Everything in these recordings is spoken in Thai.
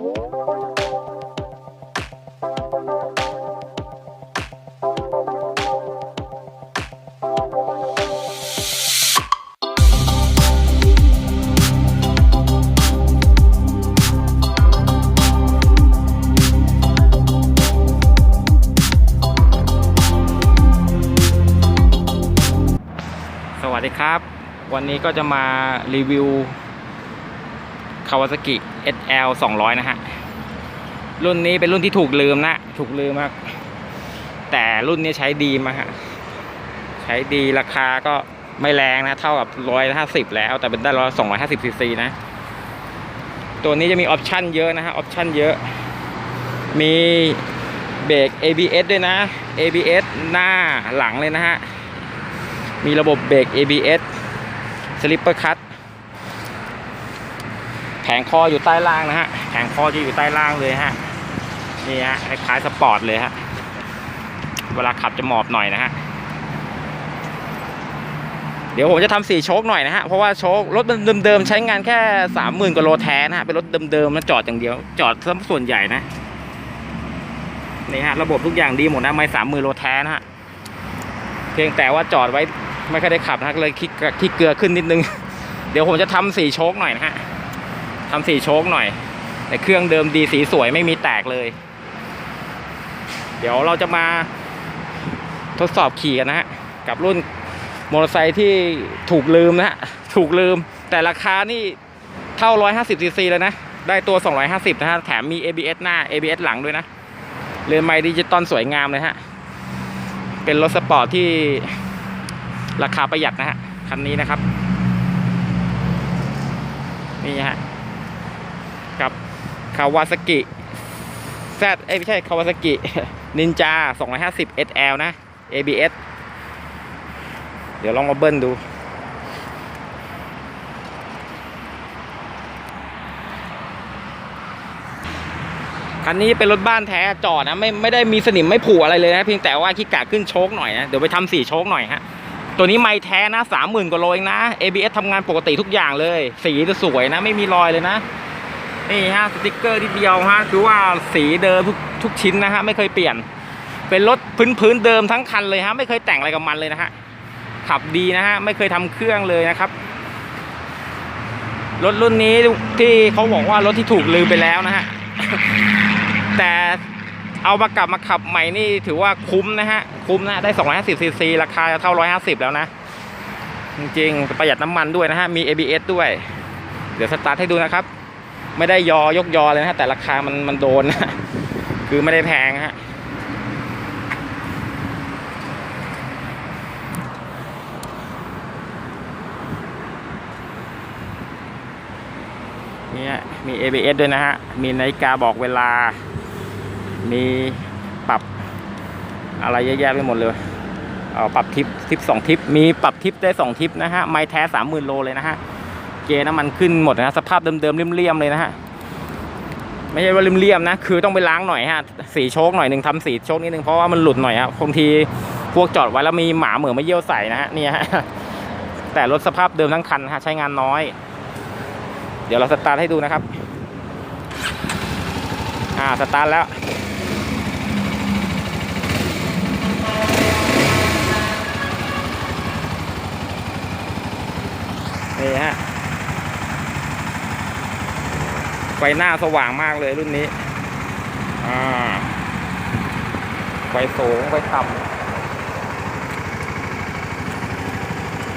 สวัสดีครับ วันนี้ก็จะมารีวิว Kawasaki SL 200 นะฮะ รุ่นนี้เป็นรุ่นที่ถูกลืมนะ ถูกลืมมากแต่รุ่นนี้ใช้ดีมาฮะ ใช้ดีราคาก็ไม่แรงนะ เท่ากับ150แล้ว แต่เป็นได้ร้อย250ซีซีนะ ตัวนี้จะมีออปชันเยอะนะฮะ ออปชันเยอะ มีเบรก ABS ด้วยนะ ABS หน้าหลังเลยนะฮะ มีระบบเบรก ABS Slipper Cut แผงคออยู่ใต้ล่างนะฮะแผงคอจะอยู่ใต้ล่างเลยฮะนี่ฮะคล้ายสปอร์ตเลยฮะเวลาขับจะหมอบหน่อยนะฮะเดี๋ยวผมจะทำสี่โชคหน่อยนะฮะเพราะว่าโชครถเดิมๆใช้งานแค่สามหมื่นกว่าโลแท้นะฮะเป็นรถเดิมๆนะจอดอย่างเดียว จอดส่วนใหญ่นะนี่ฮะระบบทุกอย่างดีหมดนะไม่สามหมื่นโลแท้นะฮะเพียงแต่ว่าจอดไว้ไม่ค่อยได้ขับนะเลยคิดคิดเกลือขึ้นนิดนึง เดี๋ยวผมจะทำสี่โชคหน่อยนะฮะ ทำสีโชคหน่อย แต่เครื่องเดิมดีสีสวยไม่มีแตกเลย เดี๋ยวเราจะมาทดสอบขี่กันนะฮะ กับรุ่นมอเตอร์ไซค์ที่ถูกลืมนะฮะ ถูกลืม แต่ราคานี่เท่า 150ซีซีเลยนะ ได้ตัว 250 นะฮะ แถมมี ABS หน้า ABS หลังด้วยนะ เรือนไม้ดิจิตอลสวยงามเลยฮะ เป็นรถสปอร์ตที่ราคาประหยัดนะฮะ คันนี้นะครับ นี่ฮะ คาวาซากิแซดเอ้ไม่ใช่คาวาซากินินจา250 SL นะ ABS เดี๋ยวลองมาเบิ้ลดู คันนี้เป็นรถบ้านแท้จอดนะ ไม่ไม่ได้มีสนิมไม่ผุอะไรเลยนะเพียงแต่ว่าขี้กาขึ้นโชคหน่อยนะ เดี๋ยวไปทำสีโชคหน่อยฮะ ตัวนี้ไม่แท้นะสามหมื่นกว่าโลเองนะ ABS ทำงานปกติทุกอย่างเลย สีจะสวยนะ ไม่มีรอยเลยนะ นี่ฮะสติกเกอร์ที่เดียวฮะคือว่าสีเดิมทุกทุกชิ้นนะฮะไม่เคยเปลี่ยน เป็นรถพื้นพื้นเดิมทั้งคันเลยฮะไม่เคยแต่งอะไรกับมันเลยนะฮะขับดีนะฮะไม่เคยทำเครื่องเลยนะครับรถรุ่นนี้ที่เขาบอกว่ารถที่ถูกลืมไปแล้วนะฮะแต่เอามากลับมาขับใหม่นี่ถือว่าคุ้มนะฮะคุ้มนะได้ 250ซีซีราคาเท่า 150 แล้วนะ จริงๆประหยัดน้ำมันด้วยนะฮะมี ABS ด้วย เดี๋ยวสตาร์ทให้ดูนะครับ ไม่ได้ยอยกยอเลยนะแต่ราคามันมันโดนนะคือไม่ได้แพงฮะนี่ฮะมี ABS ด้วยนะฮะ มีนาฬิกาบอกเวลา มีปรับอะไรเยอะแยะไปหมดเลยเออปรับทิปทิปสองทิป มีปรับทิปได้สองทิปนะฮะ ไม้แท้สามหมื่นโลเลยนะฮะ เกน้ำมันขึ้นหมดนะสภาพเดิมๆเลี่ยมๆเลยนะฮะไม่ใช่ว่าเลี่ยมๆนะ คือต้องไปล้างหน่อยฮะสีโชคหน่อยหนึ่งทำสีโชคนิดนึงเพราะว่ามันหลุดหน่อยฮะบางทีพวกจอดไว้แล้วมีหมาเหมือมาเยี่ยวใส่นะฮะเนี่ยฮะแต่รถสภาพเดิมทั้งคันฮะใช้งานน้อย เดี๋ยวเราสตาร์ทให้ดูนะครับ อ่าสตาร์ทแล้วนี่ฮะ ไฟหน้าสว่างมากเลยรุ่นนี้ อ่า ไฟสูง ไฟต่ำ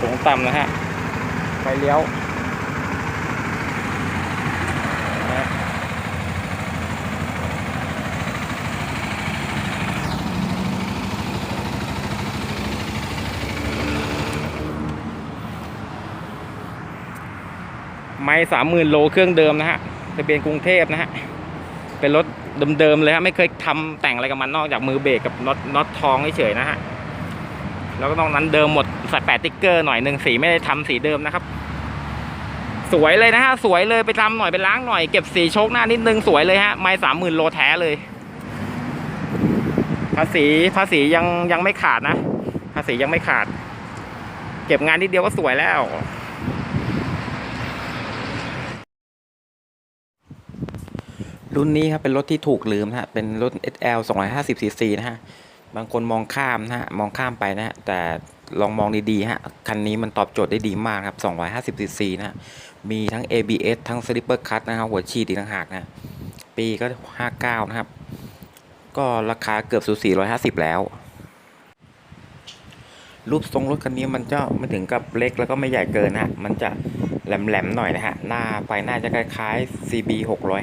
สูงต่ำนะฮะ ไฟเลี้ยวไม่สามหมื่นโลเครื่องเดิมนะฮะ ทะเบียนกรุงเทพนะฮะ เป็นรถเดิมๆเลยฮะ ไม่เคยทำแต่งอะไรกับมันนอกจากมือเบรกกับน็อตน็อตทองเฉยๆนะฮะ แล้วก็นอกนั้นเดิมหมดใส่แปะติ๊กเกอร์หน่อยหนึ่งสีไม่ได้ทำสีเดิมนะครับ สวยเลยนะฮะ สวยเลยไปทำหน่อยไปล้างหน่อยเก็บสีโชคหน้านิดนึงสวยเลยฮะ ไม่สามหมื่นโลแท้เลย ภาษีภาษียังยังไม่ขาดนะ ภาษียังไม่ขาด เก็บงานนิดเดียวก็สวยแล้ว รุ่นนี้ครับเป็นรถที่ถูกลืมนะฮะเป็นรถ SL 250 cc นะฮะบางคนมองข้ามนะฮะมองข้ามไปนะฮะแต่ลองมองดีๆฮะคันนี้มันตอบโจทย์ได้ดีมากครับ 250 cc นะฮะมีทั้ง ABS ทั้ง Slipper Cut นะครับหัวฉีดอีกต่างหากนะ ปีก็ 59 นะครับ ก็ราคาเกือบสูสี150 แล้ว รูปทรงรถคันนี้มันจะไม่ถึงกับเล็กแล้วก็ไม่ใหญ่เกินนะมันจะ แหลมๆหน่อยนะฮะหน้าไฟหน้าจะคล้ายๆ CB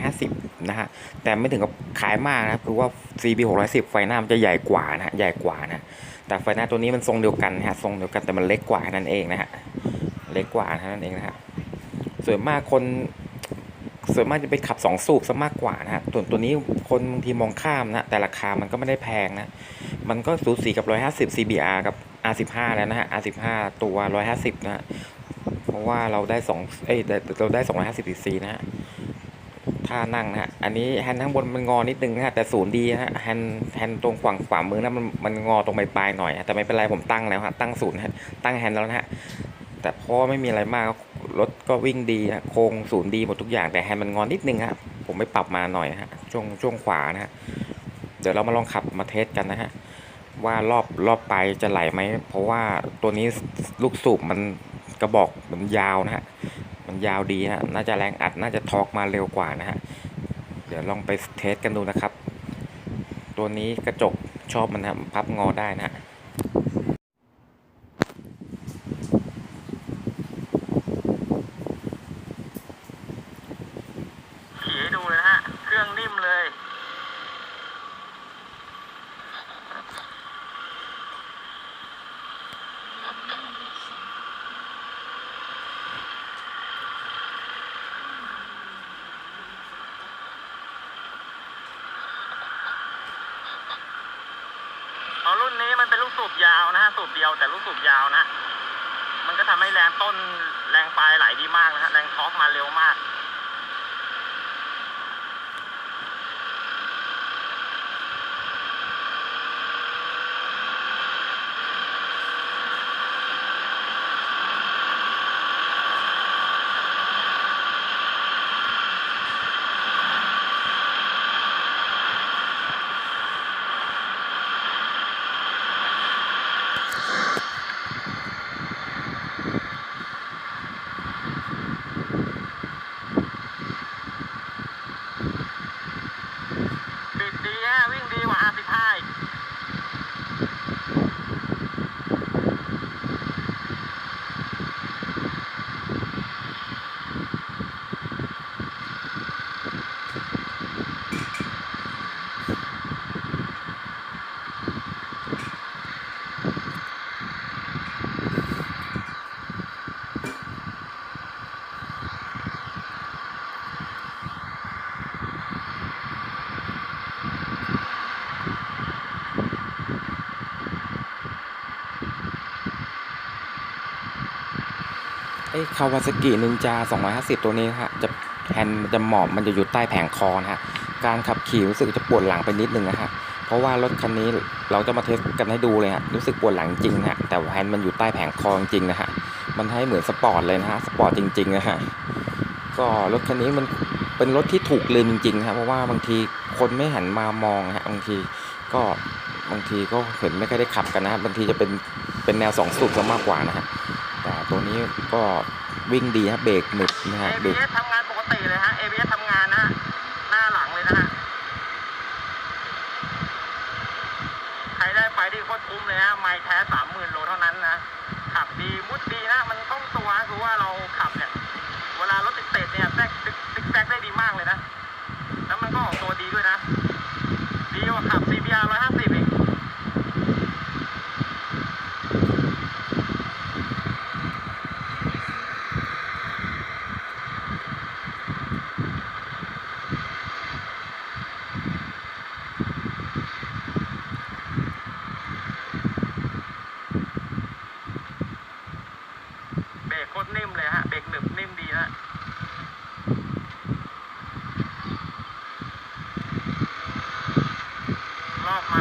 650นะฮะแต่ไม่ถึงกับคล้ายมากนะครับคือว่า CB 610ไฟหน้ามันจะใหญ่กว่านะฮะใหญ่กว่านะแต่ไฟหน้าตัวนี้มันทรงเดียวกันนะฮะทรงเดียวกันแต่มันเล็กกว่านั่นเองนะฮะเล็กกว่านั่นเองนะฮะส่วนมากคนส่วนมากจะไปขับ 2 สูบซะมากกว่านะฮะส่วนตัวนี้คนบางทีมองข้ามนะ แต่ราคามันก็ไม่ได้แพงนะ มันก็สูสีกับ 150 CBR กับ R15 แล้วนะฮะ R15 ตัว 150 นะฮะ เพราะว่าเราได้2เอ้ยเราได้เราได้250 cc นะฮะท่านั่งนะฮะอันนี้แฮนด์ข้างบนมันงอนิดนึงนะฮะแต่ศูนย์ดีนะฮะแฮนด์แฮนด์ตรงฝั่งขวามือนะมันมันงอตรงปลายๆหน่อยแต่ไม่เป็นไรผมตั้งแล้วฮะตั้งศูนย์ฮะตั้งแฮนด์แล้วนะฮะแต่เพราะไม่มีอะไรมากรถก็วิ่งดีนะโครงศูนย์ดีหมดทุกอย่างแต่แฮนด์มันงอนนิดนึงฮะผมไม่ปรับมาหน่อยฮะช่วงช่วงขวานะฮะเดี๋ยวเรามาลองขับมาเทสกันนะฮะว่ารอบรอบไปจะไหลไหมเพราะว่าตัวนี้ลูกสูบมัน กระบอกมันยาวนะฮะ มันยาวดีฮะ น่าจะแรงอัด น่าจะทอกมาเร็วกว่านะฮะ เดี๋ยวลองไปเทสกันดูนะครับ ตัวนี้กระจกชอบมันนะพับงอได้นะฮะ ขี่ให้ดูเลยนะฮะ เครื่องนิ่มเลย เอา รุ่นนี้มันเป็นลูกสูบยาวนะฮะสูบเดียวแต่ลูกสูบยาวนะ มันก็ทำให้แรงต้นแรงปลายไหลดีมากนะฮะแรงทอกมาเร็วมาก บิดดีฮะวิ่งดีกว่า R15 อีก ไอ้คาวาซากินินจา 250 ตัวนี้ฮะจะแฮนด์จะหมอบมันจะอยู่ใต้แผงคอนะฮะการขับขี่รู้สึกจะปวดหลังไปนิดนึงนะฮะเพราะว่ารถคันนี้เราจะมาเทสกันให้ดูเลยฮะรู้สึกปวดหลังจริงนะฮะแต่แฮนด์มันอยู่ใต้แผงคอจริงนะฮะมันให้เหมือนสปอร์ตเลยนะฮะสปอร์ตจริงๆนะฮะก็รถคันนี้มันเป็นรถที่ถูกลืมจริงๆนะครับเพราะว่าบางทีคนไม่หันมามองฮะบางทีก็บางทีก็เห็นไม่ค่อยได้ขับกันนะฮะบางทีจะเป็นเป็นแนวสองสูบซะมากกว่านะฮะ ต่ตัวนี้ก็วิ่งดีฮะเบรกหนึบนะฮะเบรก ABS ทำงานปกติเลยฮะ ABS ทำงานนะฮะหน้าหลังเลยนะฮะใครได้ไปดีโคตรคุ้มเลยฮะไม่แท้สามหมื่นโลเท่านั้นนะ ขับดีมุดดีนะ มันต้องตัวคือว่าเราขับเนี่ย เวลารถติดเตะเนี่ยแทรกติ๊กติ๊กแซกได้ดีมากเลยนะ แล้วมันก็ออกตัวดีด้วยนะ ดีกว่าขับ CBR 150อีก เบรกโคตรนิ่มเลยฮะ เบรกหนึบนิ่มดีนะ รอบมา